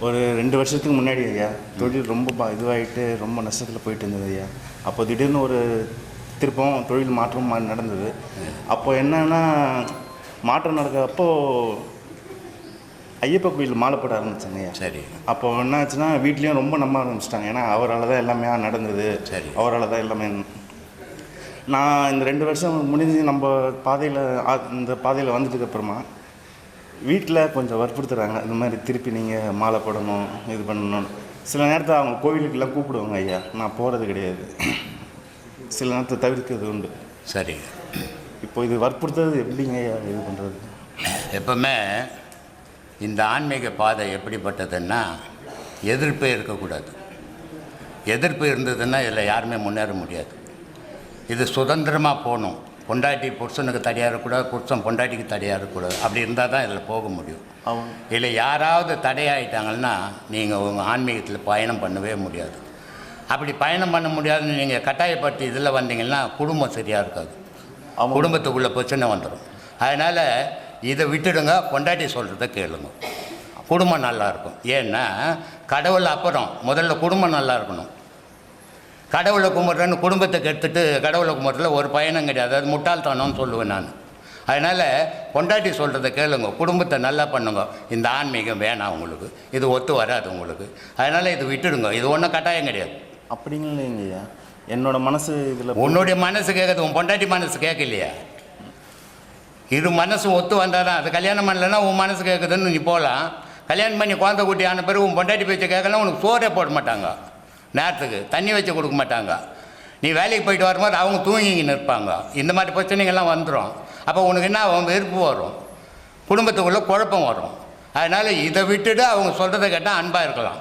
ஒரு ரெண்டு வருஷத்துக்கு முன்னாடி ஐயா தொழில் ரொம்ப பா இதுவாகிட்டு ரொம்ப நஷ்டத்தில் போயிட்டு இருந்தது ஐயா. அப்போ திடீர்னு ஒரு திருப்பம் தொழில் மாற்றம் மா- நடந்தது. அப்போ என்னன்னா மாற்றம் நடக்கிறப்போ ஐயப்ப கோயில் மாலை போட ஆரம்பிச்சாங்க ஐயா. சரி. அப்போ என்ன ஆச்சுன்னா வீட்லேயும் ரொம்ப நம்ப ஆரம்பிச்சிட்டாங்க. ஏன்னா அவரால் தான் எல்லாமே நடந்தது. சரி. அவரால் தான் எல்லாமே நான் இந்த ரெண்டு வருஷம் முடிஞ்சு நம்ம பாதையில் இந்த பாதையில் வந்ததுக்கு அப்புறமா வீட்டில் கொஞ்சம் வற்புறுத்துறாங்க இந்த மாதிரி திருப்பி நீங்கள் மாலை போடணும் இது பண்ணணும். சில நேரத்தில் அவங்க கோவிலுக்கெல்லாம் கூப்பிடுவாங்க ஐயா நான் போகிறது கிடையாது. சில நேரத்தை தவிர்க்கிறது உண்டு. சரி இப்போ இது வற்புறுத்துறது எப்படிங்க ஐயா இது பண்ணுறது எப்பவுமே இந்த ஆன்மீக பாதை எப்படிப்பட்டதுன்னா எதிர்ப்பே இருக்கக்கூடாது. எதிர்ப்பு இருந்ததுன்னா இதில் யாருமே முன்னேற முடியாது. இது சுதந்திரமாக போகணும். பொண்டாட்டி புருஷனுக்கு தடையாக இருக்கக்கூடாது புருஷன் பொண்டாட்டிக்கு தடையாக இருக்கக்கூடாது. அப்படி இருந்தால் தான் இதில் போக முடியும். இல்லை யாராவது தடையாயிட்டாங்கன்னா நீங்கள் உங்கள் ஆன்மீகத்தில் பயணம் பண்ணவே முடியாது. அப்படி பயணம் பண்ண முடியாதுன்னு நீங்கள் கட்டாயப்படுத்தி இதில் வந்தீங்கன்னா குடும்பம் சரியாக இருக்காது. குடும்பத்துக்குள்ளே பிரச்சனை வந்துடும். அதனால் இதை விட்டுடுங்க பொண்டாட்டி சொல்கிறத கேளுங்க. குடும்பம் நல்லா இருக்கும் ஏன்னா கடவுள் அப்புறம் முதல்ல குடும்பம் நல்லா இருக்கணும். கடவுளை கும்பிட்றேன்னு குடும்பத்தை கெடுத்துட்டு கடவுளை கும்பிட்றதுல ஒரு பயணம் கிடையாது. அது முட்டாள்தனம்னு சொல்லுவேன் நான். அதனால் பொண்டாட்டி சொல்கிறத கேளுங்க. குடும்பத்தை நல்லா பண்ணுங்க. இந்த ஆன்மீகம் வேணாம் உங்களுக்கு. இது ஒத்து வராது உங்களுக்கு. அதனால் இது விட்டுடுங்க. இது ஒன்றும் கட்டாயம் கிடையாது. அப்படிங்களேங்க ஐயா என்னோட மனசு இதில் உன்னுடைய மனசு கேட்குது உன் பொண்டாட்டி மனசு கேட்கலையா இரு மனசு ஒத்து வந்தால் தான் அது கல்யாணம் பண்ணலைன்னா உன் மனசு கேட்குதுன்னு நீ போகலாம் கல்யாணம் பண்ணி குழந்தை குட்டி ஆன பிறகு உன் பொண்டாட்டி பேச்சை கேட்கலாம் உனக்கு சோறே போட மாட்டாங்க. நேரத்துக்கு. தண்ணி வச்சு கொடுக்க மாட்டாங்க. நீ வேலைக்கு போயிட்டு வரும்போது அவங்க தூங்கி நிற்பாங்க. இந்த மாதிரி பிரச்சனைகள்லாம் வந்துடும் அப்போ உனக்கு என்ன அவன் வெறுப்பு வரும். குடும்பத்துக்குள்ளே குழப்பம் வரும். அதனால் இதை விட்டுட்டு அவங்க சொல்கிறத கேட்டால் அன்பாக இருக்கலாம்.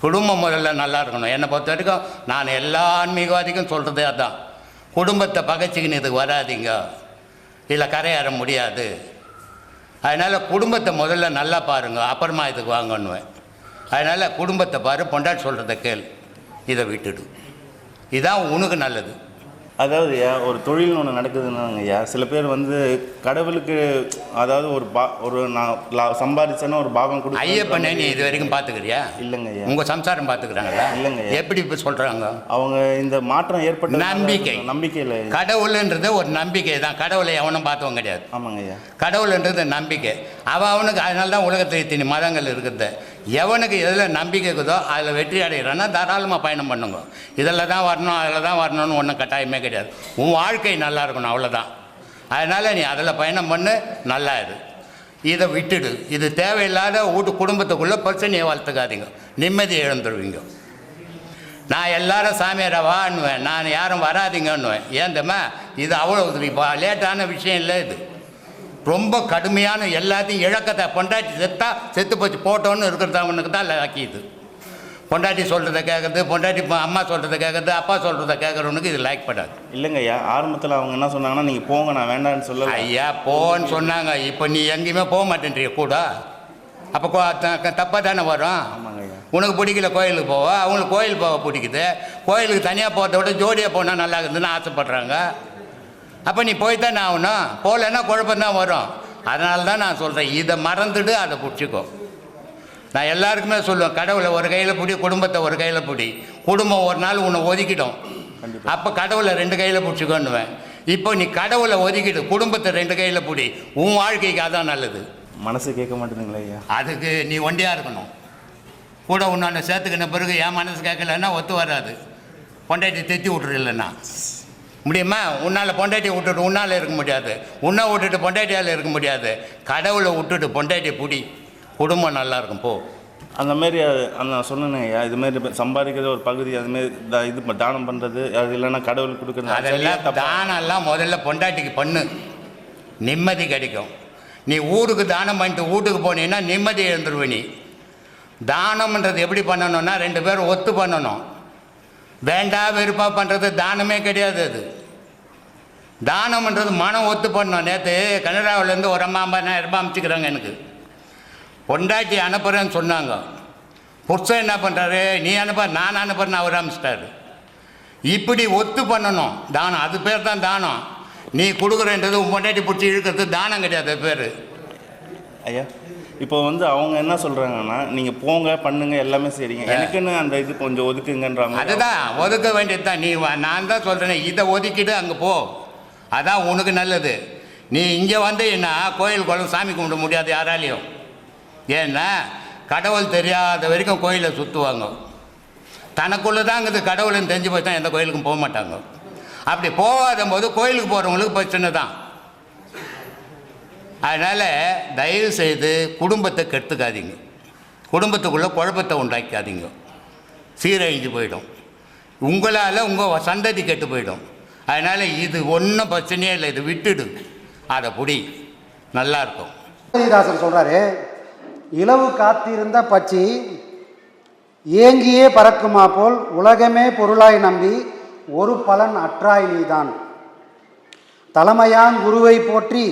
குடும்பம் முதல்ல நல்லா இருக்கணும். என்னை பொறுத்த வரைக்கும் நான் எல்லா ஆன்மீகவாதிக்கும் சொல்கிறதே அதான். குடும்பத்தை பகைச்சிக்கின்னு இதுக்கு வராதீங்க. இல்லை கரையேற முடியாது. அதனால் குடும்பத்தை முதல்ல நல்லா பாருங்கள் அப்புறமா இதுக்கு வாங்கணுவேன் அதனால் குடும்பத்தை பாரு பொண்டாட்டி சொல்கிறத கேள். இதை விட்டுடு. இதான் உனக்கு நல்லது. அதாவது ஐயா ஒரு தொழில் ஒன்று நடக்குதுன்னாங்க ஐயா சில பேர் வந்து கடவுளுக்கு அதாவது ஒரு பா ஒரு நான் சம்பாதிச்சேன்னா ஒரு பாகம் கொடு ஐயப்பனை நீ இது வரைக்கும் பார்த்துக்கிறியா? இல்லைங்க ஐயா உங்கள் சம்சாரம் பார்த்துக்கிறாங்களா? இல்லைங்க. எப்படி இப்போ சொல்கிறாங்க அவங்க இந்த மாற்றம் ஏற்பட்ட நம்பிக்கை. நம்பிக்கையில் கடவுள்ன்றது ஒரு நம்பிக்கை தான். கடவுளை எவனும் பார்த்தவன் கிடையாது. ஆமாங்க ஐயா கடவுள்ன்றது நம்பிக்கை. அவன் அவனுக்கு அதனால தான் உலகத்தில் இத்தனை மதங்கள் இருக்குது. எவனுக்கு எதில் நம்பிக்கை இருக்குதோ அதில் வெற்றி அடைகிறான்னா தாராளமாக பயணம் பண்ணுங்க. இதில் தான் வரணும் அதில் தான் வரணும்னு ஒன்றும் கட்டாயமே கிடையாது. உன் வாழ்க்கை நல்லா இருக்கணும் அவ்வளோதான் அதனால் நீ அதில் பயணம் பண்ணு நல்லா இரு. இதை விட்டுடு. இது தேவையில்லாத வீட்டு குடும்பத்துக்குள்ளே பிரச்சனையை வளர்த்துக்காதீங்க. நிம்மதியை இழந்துடுவீங்க நான் எல்லாரும் சாமியாரை வான்னுவேன். நான் யாரும் வராதீங்கன்னுவேன். ஏன் தெரியுமா? இது அவ்வளோ லேட்டான விஷயம் இல்லை இது. ரொம்ப கடுமையான எல்லாத்தையும் இழக்கத்தை பொண்டாட்டி செத்தா செத்து போச்சு போட்டோன்னு இருக்கிறதவனுக்கு தான் லாக்கிது பொண்டாட்டி சொல்கிறத கேட்குறது பொண்டாட்டி அம்மா சொல்கிறத கேட்குறது அப்பா சொல்கிறத கேட்குறவனுக்கு இது லைக் படாது. இல்லைங்க ஐயா ஆரம்பத்தில் அவங்க என்ன சொன்னாங்கன்னா நீங்கள் போங்க நான் வேண்டாம்னு சொல்லல. ஐயா போன்னு சொன்னாங்க. இப்போ நீ எங்கேயுமே போக மாட்டேன்றிய கூட. அப்போ தப்பாக தானே வரும் உனக்கு பிடிக்கல கோயிலுக்கு போவ? அவங்களுக்கு கோயில் போக பிடிக்குது. கோயிலுக்கு தனியாக போகிறத விட ஜோடியாக போனால் நல்லா இருக்குதுன்னு ஆசைப்பட்றாங்க. அப்போ நீ போய் தானே ஆகணும் போகலன்னா குழப்பம்தான் வரும். அதனால தான் நான் சொல்கிறேன் இதை மறந்துட்டு அதை பிடிச்சிக்கோ. நான் எல்லாருக்குமே சொல்லுவேன் கடவுளை ஒரு கையில் பிடி குடும்பத்தை ஒரு கையில் பிடி. குடும்பம் ஒரு நாள் உன்னை ஒதுக்கிடும். அப்போ கடவுளை ரெண்டு கையில் பிடிச்சிக்கோன்னுவேன். இப்போ நீ கடவுளை ஒதுக்கிடு குடும்பத்தை ரெண்டு கையில் பிடி. உன் வாழ்க்கைக்கு அதான் நல்லது. மனசு கேட்க மாட்டேங்குங்களா ஐயா. அதுக்கு நீ ஒண்டியாக இருக்கணும். கூட உன்னொன்று சேர்த்துக்கின பிறகு என் மனசு கேட்கலன்னா ஒத்து வராது. பொண்டாட்டி தெத்தி விட்டுருலன்னா முடியுமா? உன்னால் பொண்டாட்டி விட்டுட்டு உன்னால் இருக்க முடியாது. உன்னை விட்டுட்டு பொண்டாட்டியால் இருக்க முடியாது. கடவுளை விட்டுட்டு பொண்டாட்டி பிடி. குடும்பம் நல்லா இருக்கும் போ. அந்த மாதிரி அது- அந்த நான் சொன்னேங்க ஐயா இது மாதிரி இப்ப சம்பாதிக்கிறது ஒரு பகுதி அது மாதிரி த- இது தானம் பண்ணுறது அது இல்லைன்னா கடவுளுக்கு கொடுக்குறது அதெல்லாம்? தானம்லாம் முதல்ல பொண்டாட்டிக்கு பண்ணு. நிம்மதி கிடைக்கும். நீ ஊருக்கு தானம் பண்ணிட்டு வீட்டுக்கு போனீங்கன்னா நிம்மதி எழுந்துருவ நீ. தானம்ன்றது எப்படி பண்ணணும்னா ரெண்டு பேரும் ஒத்து பண்ணணும். வேண்டா வெறுப்பா பண்ணுறது தானமே கிடையாது அது. தானம்ன்றது மனம் ஒத்து பண்ணோம் நேற்று கனடாவிலேருந்து ஒரு அம்மா ஐம்பதாயிரம் ரூபாய் அனுப்பிச்சிக்கிறாங்க எனக்கு. பொண்டாட்டி அனுப்புகிறேன்னு சொன்னாங்க. புருஷன் என்ன பண்ணுறாரு நீ அனுப்ப நான் அனுப்புறேன்னு அவர் அனுப்பிச்சிட்டாரு. இப்படி ஒத்து பண்ணணும். தானம் அது பேர் தான் தானம். நீ கொடுக்குறன்றது உன் பொண்டாட்டி பிடிச்சி இழுக்கிறது தானம் கிடையாது அது பேர். ஐயா இப்போ வந்து அவங்க என்ன சொல்கிறாங்கன்னா நீங்கள் போங்க பண்ணுங்க எல்லாமே சரிங்க எனக்குன்னு அந்த இது கொஞ்சம் ஒதுக்குங்கன்ற மாதிரி அதுதான் ஒதுக்க வேண்டியது தான் நீ வா- நான் தான் சொல்கிறேன் இதை ஒதுக்கிட்டு அங்கே போ. அதான் உனக்கு நல்லது. நீ இங்கே வந்து என்ன கோயில் குளம் சாமி கும்பிட முடியாது யாராலையும். ஏன்னா கடவுள் தெரியாத வரைக்கும் கோயிலை சுற்றுவாங்க தனக்குள்ளே தான் இது கடவுள்னு தெரிஞ்சு போய் தான் எந்த கோயிலுக்கும் போக மாட்டாங்க. அப்படி போகாத போது கோயிலுக்கு போகிறவங்களுக்கு பிரச்சனை தான் அதனால் தயவு செய்து குடும்பத்தை கெடுத்துக்காதீங்க. குடும்பத்துக்குள்ளே குழப்பத்தை உண்டாக்காதீங்க. சீரழிஞ்சு போயிடும். உங்களால் உங்கள் சந்ததி கெட்டு போயிடும். அதனால் இது ஒன்றும் பிரச்சனையே இல்லை இது விட்டுடு. அதை புடி. நல்லா இருக்கும். சொல்கிறாரு சொல்றாரு இலவு காத்திருந்த பச்சி ஏங்கியே பறக்குமா போல் உலகமே பொருளாய் நம்பி ஒரு பலன் அற்றாய் நீதான். தலைமையான் குருவை போற்றி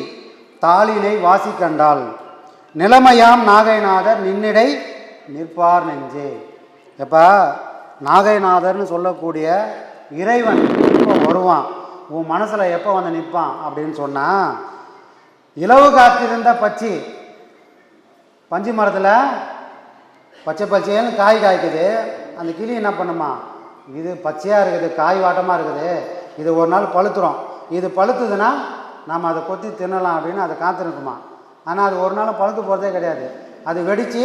தாளினை வாசி கண்டாள். நிலைமையாம் நாகைநாதர் நின்னிடை நிற்பார் நெஞ்சே. எப்பா நாகைநாதர்னு சொல்லக்கூடிய இறைவன் வருவான். உன் மனசில் எப்போ வந்து நிற்பான் அப்படின்னு சொன்னால் இலவு காத்திருந்த பச்சி பஞ்சு மரத்தில் பச்சை பச்சைன்னு காய் காய்க்குது. அந்த கிளி என்ன பண்ணுமா? இது பச்சையாக இருக்குது காய் வாட்டமாக இருக்குது. இது ஒரு நாள் பழுத்துரும். இது பழுத்துதுன்னா நம்ம அதை கொத்தி தின்னலாம் அப்படின்னு அதை காத்திருக்குமா? ஆனால் அது ஒரு நாள் பழுத்து போகிறதே கிடையாது. அது வெடித்து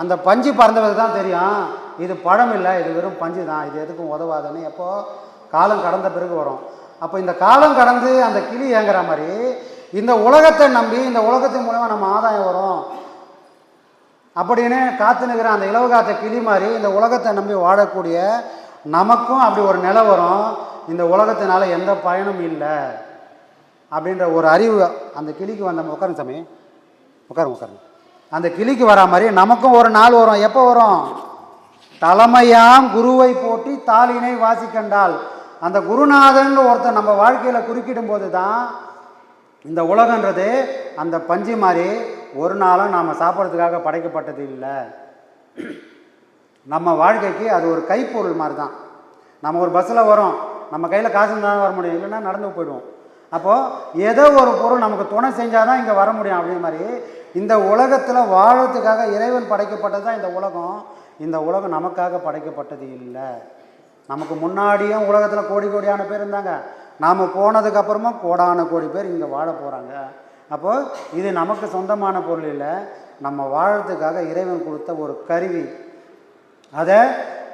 அந்த பஞ்சு பறந்தவருக்கு தான் தெரியும். இது பழம் இல்லை இது வெறும் பஞ்சு தான் இது எதுக்கும் உதவாதுன்னு எப்போது காலம் கடந்த பிறகு வரும். அப்போ இந்த காலம் கடந்து அந்த கிளி ஏங்குற மாதிரி இந்த உலகத்தை நம்பி இந்த உலகத்தின் மூலமாக நம்ம ஆதாயம் வரும். அப்படின்னு காத்து நிற்கிற அந்த இலவு காத்த கிளி மாதிரி இந்த உலகத்தை நம்பி வாழக்கூடிய நமக்கும் அப்படி ஒரு நிலை வரும். இந்த உலகத்தினால எந்த பயனும் இல்லை. அப்படின்ற ஒரு அறிவு அந்த கிளிக்கு வந்த உட்காருங்க சாமி. உட்காருங்க உட்காருங்க. அந்த கிளிக்கு வரா மாதிரி நமக்கும் ஒரு நாள் வரும். எப்போ வரும்? தலைமையாம் குருவை போட்டி தாளினை வாசிக்கண்டால். அந்த குருநாதன் ஒருத்தன் நம்ம வாழ்க்கையில் குறுக்கிடும் போது தான் இந்த உலகன்றது அந்த பஞ்சு மாதிரி ஒரு நாளும் நாம் சாப்பிட்றதுக்காக படைக்கப்பட்டது இல்லை. நம்ம வாழ்க்கைக்கு அது ஒரு கைப்பொருள் மாதிரி தான் நம்ம ஒரு பஸ்ஸில் வரோம் நம்ம கையில் காசு தான் வர முடியும் இல்லைன்னா நடந்து போயிடுவோம். அப்போது ஏதோ ஒரு பொருள் நமக்கு துணை செஞ்சால் தான் இங்கே வர முடியும் அப்படின்ற மாதிரி இந்த உலகத்தில் வாழறதுக்காக இறைவன் படைக்கப்பட்டது தான் இந்த உலகம். இந்த உலகம் நமக்காக படைக்கப்பட்டது இல்லை. நமக்கு முன்னாடியும் உலகத்தில் கோடி கோடியான பேர் இருந்தாங்க. நாம் போனதுக்கப்புறமா கோடான கோடி பேர் இங்கே வாழ போகிறாங்க அப்போது இது நமக்கு சொந்தமான பொருள் இல்லை. நம்ம வாழறதுக்காக இறைவன் கொடுத்த ஒரு கருவி. அதை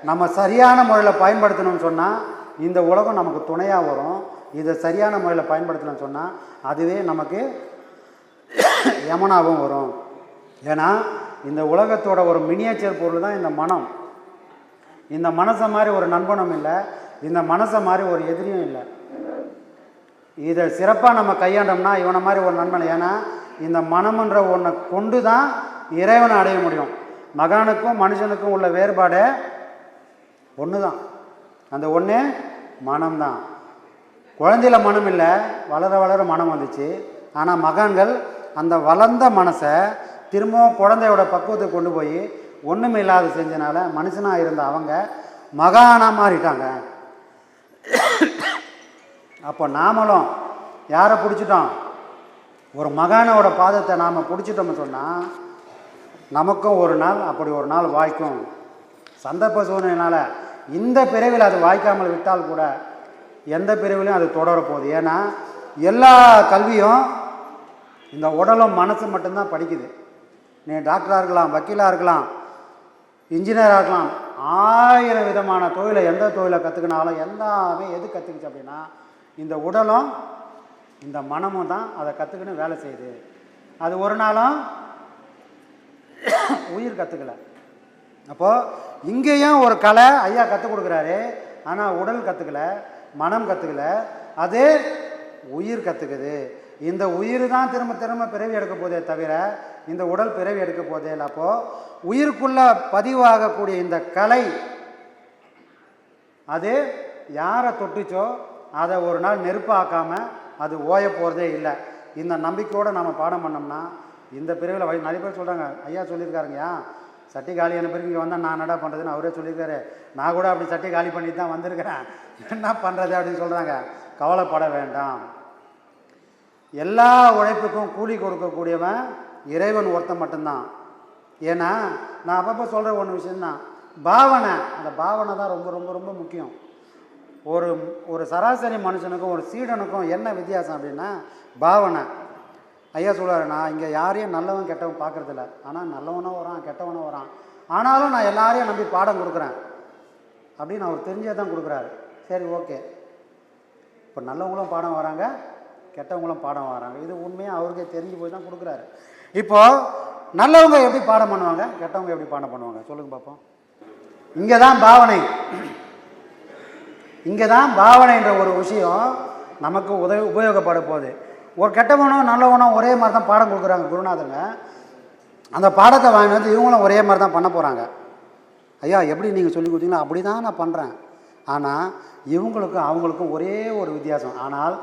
நம்ம சரியான முறையில் பயன்படுத்தணும்னு சொன்னால் இந்த உலகம் நமக்கு துணையாக வரும். இதை சரியான முறையில் பயன்படுத்தணும்னு சொன்னால் அதுவே நமக்கு யமனாகவும் வரும். ஏன்னா இந்த உலகத்தோட ஒரு மினியேச்சர் பொருள் தான் இந்த மனம். இந்த மனசை மாதிரி ஒரு நண்பனும் இல்லை இந்த மனசை மாதிரி ஒரு எதிரியும் இல்லை. இதை சிறப்பாக நம்ம கையாண்டோம்னா இவனை மாதிரி ஒரு நண்பன் ஏன்னா இந்த மனம்ன்ற ஒன்றை கொண்டு தான் இறைவனை அடைய முடியும். மகானுக்கும் மனுஷனுக்கும் உள்ள வேறுபாடு ஒன்று தான் அந்த ஒன்று மனம்தான். குழந்தையில மனம் இல்லை வளர வளர மனம் வந்துச்சு. ஆனால் மகான்கள் அந்த வளர்ந்த மனசை திரும்பவும் குழந்தையோட பக்குவத்துக்கு கொண்டு போய் ஒன்றுமே இல்லாத செஞ்சனால மனுஷனாக இருந்த அவங்க மகானாக மாறிட்டாங்க. அப்போ நாமளும் யாரை பிடிச்சிட்டோம்? ஒரு மகானோட பாதத்தை நாம் பிடிச்சிட்டோம்னு சொன்னால் நமக்கும் ஒரு நாள் அப்படி ஒரு நாள் வாய்க்கும். சந்தர்ப்ப சூழ்நிலையினால் இந்த பிறவில் அது வாய்க்காமல் விட்டால் கூட எந்த பிரிவிலையும் அது தொடரப்போகுது ஏன்னா எல்லா கல்வியும் இந்த உடலும் மனசு மட்டும்தான் படிக்குது. நீ டாக்டராக இருக்கலாம் வக்கீலாக இருக்கலாம் இன்ஜினியர் ஆகலாம். ஆயிரம் விதமான தொழிலை எந்த தொழிலை கற்றுக்கினாலும் எல்லாமே எது கற்றுக்குச்சு அப்படின்னா இந்த உடலும் இந்த மனமும் தான் அதை கற்றுக்கின்னு வேலை செய்யுது. அது ஒரு நாளும் உயிர் கற்றுக்கல அப்போது இங்கேயும் ஒரு கலை ஐயா கற்றுக் கொடுக்குறாரு. ஆனால் உடல் கற்றுக்கல மனம் கற்றுக்கல அது உயிர் கற்றுக்குது இந்த உயிர் தான் திரும்ப திரும்ப பிறவி எடுக்க போதே தவிர இந்த உடல் பிறவி எடுக்க போதே அப்போது உயிருக்குள்ள பதிவாகக்கூடிய இந்த கலை அது யாரை தொட்டுச்சோ அதை ஒரு நாள் நெருப்பாக்காம அது ஓய போகிறதே இல்லை. இந்த நம்பிக்கையோடு நம்ம பாடம் பண்ணோம்னா இந்த பிரிவில் வழி நிறைய பேர் சொல்கிறாங்க ஐயா சொல்லியிருக்காருங்கய்யா சட்டி காலியான பிறகு இங்கே வந்தால் நான் என்னடா பண்ணுறதுன்னு அவரே சொல்லியிருக்காரு. நான் கூட அப்படி சட்டி காலி பண்ணிட்டு தான் வந்திருக்கிறேன். என்ன பண்ணுறது அப்படின்னு சொல்கிறாங்க கவலைப்பட வேண்டாம். எல்லா உழைப்புக்கும் கூலி கொடுக்கக்கூடியவன் இறைவன் ஒருத்தன் மட்டும்தான். ஏன்னா நான் அப்பப்போ சொல்கிற ஒன்று விஷயம்தான் பாவனை அந்த பாவனை தான் ரொம்ப ரொம்ப ரொம்ப முக்கியம். ஒரு ஒரு சராசரி மனுஷனுக்கும் ஒரு சீடனுக்கும் என்ன வித்தியாசம் அப்படின்னா பாவனை. ஐயா சொல்லுவார் நான் இங்கே யாரையும் நல்லவன் கெட்டவன் பார்க்கறதில்ல. ஆனால் நல்லவனும் வரான் கெட்டவனும் வரான். ஆனாலும் நான் எல்லாரையும் நம்பி பாடம் கொடுக்குறேன். அப்படின்னு அவர் தெரிஞ்சே தான் கொடுக்குறாரு. சரி ஓகே. இப்போ நல்லவங்களும் பாடம் வராங்க கெட்டவங்களும் பாடம் வராங்க. இது உண்மையாக அவருக்கே தெரிஞ்சு போய் தான் கொடுக்குறாரு. இப்போ நல்லவங்க எப்படி பாடம் பண்ணுவாங்க? கெட்டவங்க எப்படி பாடம் பண்ணுவாங்க? சொல்லுங்க பார்ப்போம் இங்கே தான் பாவனை. இங்கே தான் பாவனைன்ற ஒரு விஷயம் நமக்கு உதவி உபயோகப்பட போகுது. ஒரு கெட்டவனும் நல்லவனும் ஒரே மாதிரி தான் பாடம் கொடுக்குறாங்க குருநாதரில். அந்த பாடத்தை வாங்கிட்டு வந்து இவங்களும் ஒரே மாதிரி தான் பண்ண போகிறாங்க ஐயா எப்படி நீங்கள் சொல்லி கொடுத்தீங்களோ அப்படி தான் நான் பண்ணுறேன் ஆனால் இவங்களுக்கும் அவங்களுக்கும் ஒரே ஒரு வித்தியாசம். ஆனால்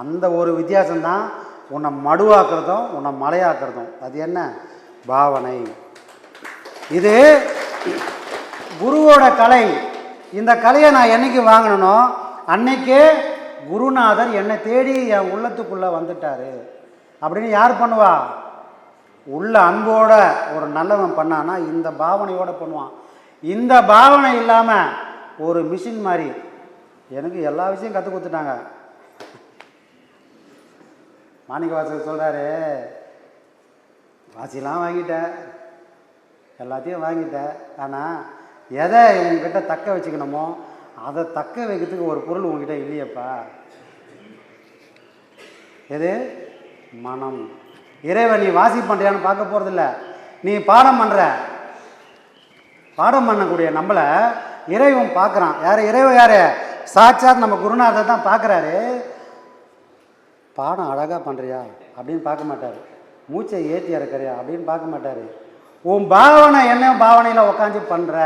அந்த ஒரு வித்தியாசம்தான் உன்னை மடுவாக்குறதும் உன்னை மலையாக்குறதும். அது என்ன? பாவனை. இது குருவோட கலை. இந்த கலையை நான் என்னைக்கு வாங்கினோ அன்னைக்கே குருநாதர் என்னை தேடி என் உள்ளத்துக்குள்ளே வந்துட்டாரு. அப்படின்னு யார் பண்ணுவா? உள்ள அன்போட ஒரு நல்லவன் பண்ணானா இந்த பாவனையோடு பண்ணுவான். இந்த பாவனை இல்லாமல் ஒரு மிஷின் மாதிரி. எனக்கு எல்லா விஷயம் கற்றுக் கொடுத்துட்டாங்க. மாணிக்க வாசகர் சொல்கிறாரு வாசிலாம் வாங்கிட்டேன் எல்லாத்தையும் வாங்கிட்டேன் ஆனால் எதை உங்ககிட்ட தக்க வச்சுக்கணுமோ அதை தக்க வைக்கிறதுக்கு ஒரு பொருள் உங்ககிட்ட இல்லையப்பா. எது? மனம். இறைவன் நீ வாசி பண்ணுறியான்னு பார்க்க போகிறதில்ல நீ பாடம் பண்ணுற பாடம் பண்ணக்கூடிய நம்மளை இறைவன் பார்க்குறான். யார்? இறைவன் யார்? சாட்சாத் நம்ம குருநாதர் தான் பார்க்குறாரு. பாடம் அழகாக பண்ணுறியா அப்படின்னு பார்க்க மாட்டார். மூச்சை ஏற்றி இறக்குறியா? அப்படின்னு பார்க்க மாட்டார். உன் பாவனை என்ன? பாவனையில் உக்காந்து பண்ணுற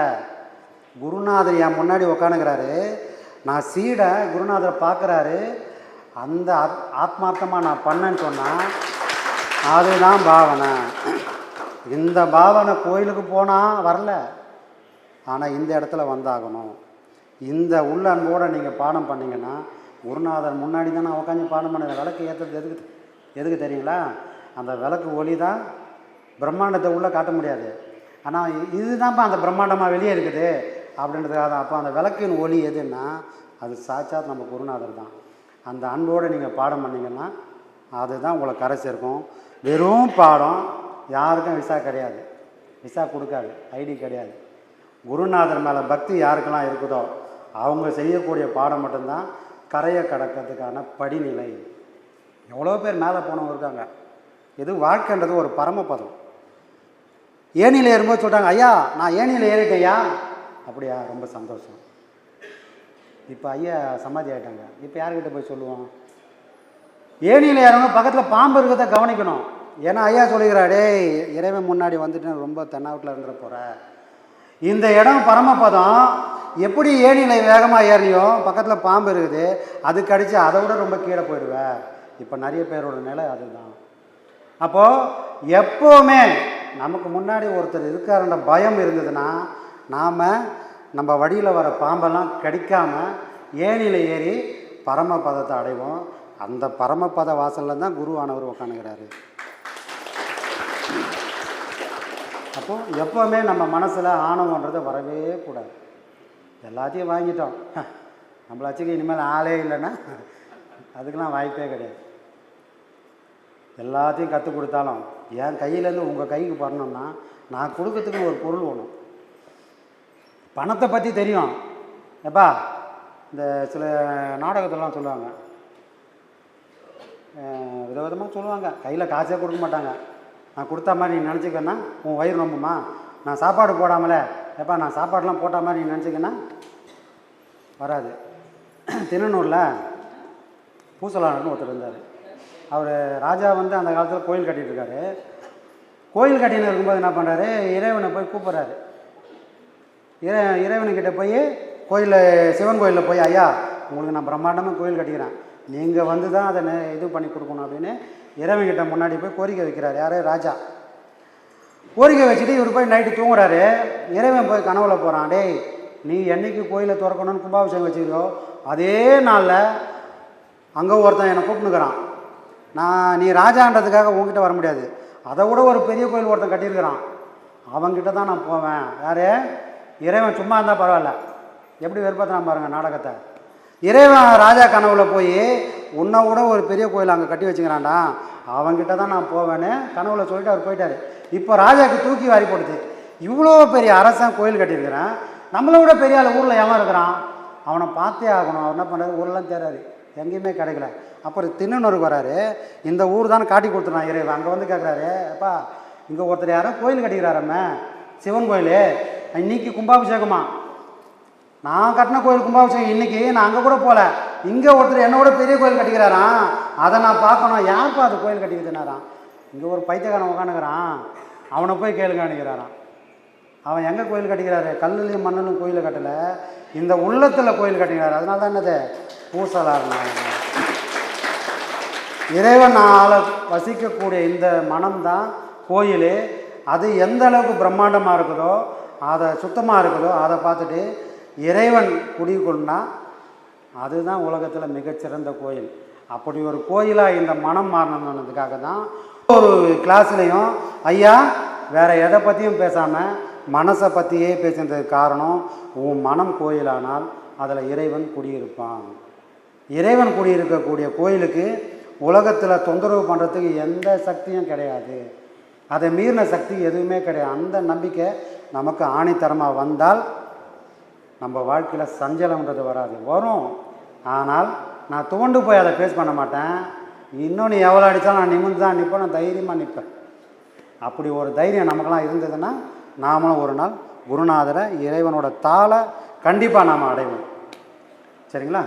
குருநாதர் என் முன்னாடி உக்காணுங்கிறாரு நான் சீடை குருநாதரை பார்க்குறாரு. அந்த ஆத் ஆத்மார்த்தமாக நான் பண்ணேன்னு சொன்னால் அதுதான் பாவனை. இந்த பாவனை கோயிலுக்கு போனால் வரல. ஆனால் இந்த இடத்துல வந்தாகணும். இந்த உள்ள அன்போடு நீங்கள் பாடம் பண்ணீங்கன்னா குருநாதர் முன்னாடி தான் நான் உட்காந்து பாடம் பண்ணுறேன் விளக்கு ஏற்றுறது எதுக்கு எதுக்கு தெரியுங்களா? அந்த விளக்கு ஒளி தான் பிரம்மாண்டத்தை உள்ளே காட்ட முடியாது. ஆனால் இதுதான்ப்பா அந்த பிரம்மாண்டமாக வெளியே இருக்குது. அப்படின்றதுக்காக தான். அப்போ அந்த விளக்கின் ஒளி எதுன்னா அது சாட்சாத் நம்ம குருநாதர் தான். அந்த அன்போடு நீங்கள் பாடம் பண்ணிங்கன்னா அதுதான் உங்களை கரை சேர்க்கும். வெறும் பாடம் யாருக்கும் விசா கிடையாது. விசா கொடுக்காது. ஐடி கிடையாது. குருநாதர் மேலே பக்தி யாருக்கெல்லாம் இருக்குதோ அவங்க செய்யக்கூடிய பாடம் மட்டும்தான் கரையை கடக்கிறதுக்கான படிநிலை. எவ்வளோ பேர் மேலே போனவங்க இருக்காங்க. இது வாழ்க்கைன்றது ஒரு பரமபதம். ஏணியில் ஏறும்போது சொல்கிறாங்க ஐயா நான் ஏணியில் ஏறிட்டேயா அப்படியா ரொம்ப சந்தோஷம். இப்போ ஐயா சமாதி ஆகிட்டாங்க இப்போ யார்கிட்ட போய் சொல்லுவோம்? ஏணியில் ஏறவங்க பக்கத்தில் பாம்பு இருக்கிறத கவனிக்கணும். ஏன்னா ஐயா சொல்லுகிறாடே இறைவன் முன்னாடி வந்துட்டு ரொம்ப தென்னாவட்டில் இருந்துட போகிற இந்த இடம் பரமபதம். எப்படி ஏணியில் வேகமாக ஏறியும் பக்கத்தில் பாம்பு இருக்குது அது கடிச்சு அதை விட ரொம்ப கீழே போயிடுவேன் இப்போ நிறைய பேரோட நிலை அதுதான். அப்போது எப்போவுமே நமக்கு முன்னாடி ஒருத்தர் இருக்காருன்ற பயம் இருந்ததுன்னா நாம் நம்ம வழியில் வர பாம்பெல்லாம் கடிக்காம ஏணியில் ஏறி பரமபதத்தை அடைவோம். அந்த பரமபத வாசலில் தான் குருவானவர் உக்காணுகிறாரு அப்போ எப்போவுமே நம்ம மனசில் ஆணவன்றது வரவே கூடாது. எல்லாத்தையும் வாங்கிட்டோம். நம்மளாச்சுக்கு இனிமேல் ஆளே இல்லைன்னா அதுக்கெல்லாம் வாய்ப்பே கிடையாது. எல்லாத்தையும் கற்றுக் கொடுத்தாலும் என் கையிலேருந்து உங்கள் கைக்கு பண்ணோம்னா நான் கொடுக்கறதுக்கு ஒரு பொருள் வேணும். பணத்தை பற்றி தெரியும். எப்பா இந்த சில நாடகத்தெல்லாம் சொல்லுவாங்க. விதவிதமாக சொல்லுவாங்க. கையில் காசே கொடுக்க மாட்டாங்க. நான் கொடுத்த மாதிரி நீ நினச்சிக்கன்னா உன் வயிறு ரொம்புமா நான் சாப்பாடு போடாமலே எப்பா நான் சாப்பாடெலாம் போட்ட மாதிரி நீ நினச்சிக்கன்னா வராது. திருநூரில் பூசலாளர்னு ஒருத்தர் இருந்தார். அவர் ராஜா வந்து அந்த காலத்தில் கோயில் கட்டிகிட்டு இருக்காரு கோயில் கட்டின்னு இருக்கும்போது என்ன பண்ணுறாரு இறைவனை போய் கூப்பிட்றாரு. இறை இறைவனுக்கிட்ட போய் கோயிலில் சிவன் கோயிலில் போய் ஐயா உங்களுக்கு நான் பிரம்மாண்டமாக கோயில் கட்டிக்கிறேன். நீங்கள் வந்து தான் அதை இது பண்ணி கொடுக்கணும் அப்படின்னு இறைவன்கிட்ட முன்னாடி போய் கோரிக்கை வைக்கிறார். யார்? ராஜா. கோரிக்கை வச்சுட்டு இவர் போய் நைட்டு தூங்குறாரு. இறைவன் போய் கனவுல போகிறான் டேய் நீ என்னைக்கு கோயிலை திறக்கணும்னு கும்பாபிஷேகம் வச்சுக்கிறோ அதே நாளில் அங்கே ஒருத்தன் என்னை கூப்பிட்டுக்கிறான் நான் நீ ராஜான்றதுக்காக உங்ககிட்ட வர முடியாது. அதை விட ஒரு பெரிய கோயில் ஒருத்தன் கட்டியிருக்கிறான். அவங்ககிட்ட தான் நான் போவேன். யாரு? இறைவன் சும்மா இருந்தால் பரவாயில்ல. எப்படி வெறுப்பாத்தான் பாருங்கள் நாடகத்தை. இறைவன் ராஜா கனவுல போய் உன்னை விட ஒரு பெரிய கோயில் அங்கே கட்டி வச்சுக்கிறான்டா. அவங்ககிட்ட தான் நான் போவேன்னு கனவுல சொல்லிட்டு அவர் போயிட்டார். இப்போ ராஜாக்கு தூக்கி வாரி போடுது இவ்வளோ பெரிய அரசன் கோயில் கட்டியிருக்கிறேன். நம்மளை விட பெரிய ஆள் ஊரில் எவன் இருக்கிறான்? அவனை பார்த்தே ஆகணும். அவர் என்ன பண்ணுறாரு ஊரெல்லாம் தேர்றாரு எங்கேயுமே கிடைக்கல. அப்புறம் திண்ணனூருக்கு வராரு. இந்த ஊர் தான் காட்டி கொடுத்துறான் இறைவன். அங்கே வந்து கேட்குறாரு அப்பா இங்கே ஒருத்தர் யாரும் கோயில் கட்டிக்கிறாரம்மே. சிவன் கோயில். இன்னைக்கு கும்பாபிஷேகமா? நான் கட்டின கோயில் கும்பாபிஷேகம் இன்னைக்கு. நான் அங்கே கூட போகல இங்கே ஒருத்தர் என்னோட பெரிய கோயில் கட்டிக்கிறாராம். அதை நான் பார்க்கணும். யாருப்பா அது கோயில் கட்டிக்கிறதுனாராம் இங்கே ஒரு பைத்தியக்காரன் உட்காந்துக்கிறான் அவனை போய் கேளுங்க அனுக்கிறாரான் அவன் எங்கே கோயில் கட்டிக்கிறாரு? கல்லுலையும் மண்ணிலும் கோயிலை கட்டலை. இந்த உள்ளத்தில் கோயில் கட்டிக்கிறாரு. அதனால தான் என்னது? பூசலார் இறைவனால் வசிக்கக்கூடிய இந்த மனம்தான் கோயில். அது எந்த அளவுக்கு பிரம்மாண்டமாக இருக்குதோ அதை சுத்தமாக இருக்குதோ அதை பார்த்துட்டு இறைவன் குடிகொண்டா அதுதான் உலகத்தில் மிகச்சிறந்த கோயில். அப்படி ஒரு கோயிலாக இந்த மனம் மாறணுன்றதுக்காக தான் ஒரு கிளாஸ்லேயும் ஐயா வேற எதை பற்றியும் பேசாமல் மனசை பற்றியே பேசுனதுக்கு காரணம் உன் மனம் கோயிலானால் அதில் இறைவன் குடியிருப்பான். இறைவன் குடியிருக்கக்கூடிய கோயிலுக்கு உலகத்தில் தொந்தரவு பண்ணுறதுக்கு எந்த சக்தியும் கிடையாது. அதை மீறின சக்தி எதுவுமே கிடையாது. அந்த நம்பிக்கை நமக்கு ஆணித்தரமாக வந்தால் நம்ம வாழ்க்கையில் சஞ்சலம்ன்றது வராது. வரும். ஆனால் நான் துவண்டு போய் அதை ஃபேஸ் பண்ண மாட்டேன். இன்னொன்று எவ்வளோ அடித்தாலும் நான் நிமிர்ந்து தான் நிற்பேன் நான் தைரியமாக நிற்பேன் அப்படி ஒரு தைரியம் நமக்கெல்லாம் இருந்ததுன்னா நாமளும் ஒரு நாள் குருநாதரை இறைவனோட தாளை கண்டிப்பாக நாம் அடைவோம். சரிங்களா?